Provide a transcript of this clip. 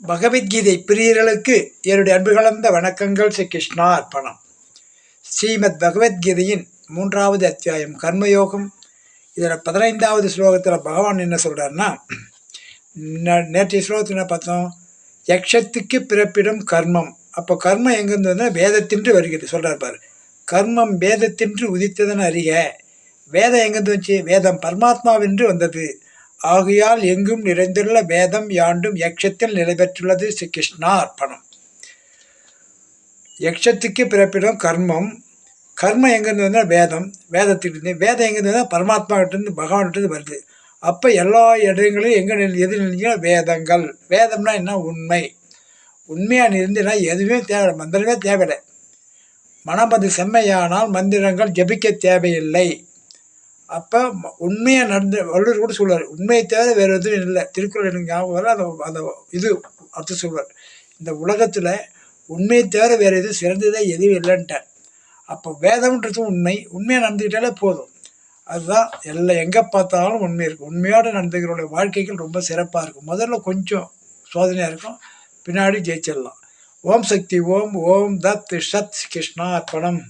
பகவத்கீதை பிரியர்களுக்கு என்னுடைய அன்பு கலந்த வணக்கங்கள் ஸ்ரீ கிருஷ்ணா அர்ப்பணம். ஸ்ரீமத் பகவத்கீதையின் மூன்றாவது அத்தியாயம் கர்மயோகம். இதில் பதினைந்தாவது ஸ்லோகத்தில் பகவான் என்ன சொல்கிறாருன்னா நேற்றைய ஸ்லோகத்தில் என்ன பார்த்தோம்? யக்ஷத்துக்கு பிறப்பிடம் கர்மம். அப்போ கர்மம் எங்கேருந்து வந்தால் வேதத்தின்று வருகிறது. சொல்கிறார் பாரு. கர்மம் வேதத்தின்று உதித்ததன் அறிக வேதம் எங்கேருந்து வந்துச்சு? வேதம் பரமாத்மாவென்று வந்தது. ஆகையால் எங்கும் நிறைந்துள்ள வேதம் யாண்டும் யக்ஷத்தில் நிலை பெற்றுள்ளது ஸ்ரீ கிருஷ்ணா அர்ப்பணம் யக்ஷத்துக்கு பிறப்பிடம் கர்மம் கர்மம் எங்கேருந்து வந்தால் வேதம் வேதத்திலிருந்து வேதம் எங்கேருந்து வந்தால் பரமாத்மாகிட்டேருந்து பகவான்கிட்டேருந்து வருது. அப்போ எல்லா இடங்களையும் எங்கே நில் எது நிலைஞ்சிங்கன்னா வேதங்கள். வேதம்னா என்ன? உண்மை. உண்மையாக இருந்துன்னா எதுவுமே தேவை மந்திரமே தேவையில்லை. மனம் அது செம்மையானால் மந்திரங்கள் ஜபிக்க தேவையில்லை. அப்போ உண்மையாக நடந்து வள்ளுவர் கூட சொல்லுவார் உண்மையை தவிர வேறு எதுவும் இல்லை. திருக்குறள் எனக்கு ஞாபகம் வர அந்த அந்த இது அர்த்தம் சொல்வார். இந்த உலகத்தில் உண்மையை தவிர வேறு எதுவும் சிறந்ததே எதுவும் இல்லைன்ட்டார். அப்போ வேதம்ன்றதும் உண்மை உண்மையாக நடந்துக்கிட்டாலே போதும். அதுதான் எல்லாம் எங்கே பார்த்தாலும் உண்மை இருக்கும் உண்மையோடு நடந்துக்கிறோடைய வாழ்க்கைகள் ரொம்ப சிறப்பாக இருக்கும். முதல்ல கொஞ்சம் சோதனையாக இருக்கும் பின்னாடி ஜெயிச்சிடலாம். ஓம் சக்தி ஓம் ஓம் தத் சத் கிருஷ்ணா அர்ப்பணம்